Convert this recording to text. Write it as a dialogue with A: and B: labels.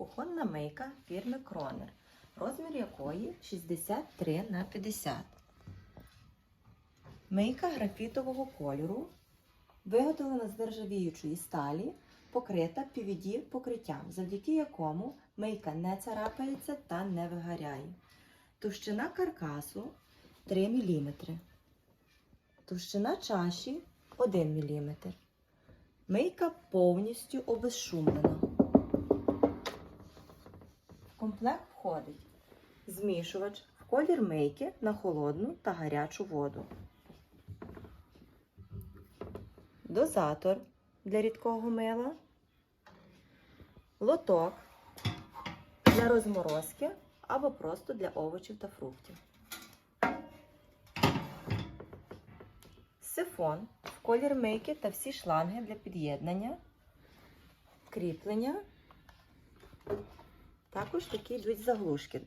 A: Кухонна мийка фірми Кронер, розмір якої 63 на 50. Мийка графітового кольору, виготовлена з нержавіючої сталі, покрита PVD покриттям, завдяки якому мийка не царапається та не вигоряє. Товщина каркасу 3 мм. Товщина чаші 1 мм. Мийка повністю обезшумлена. Комплект входить змішувач в колір мийки на холодну та гарячу воду. Дозатор для рідкого мила, лоток для розморозки або просто для овочів та фруктів. Сифон в колір мийки та всі шланги для під'єднання, кріплення. Також такі йдуть заглушки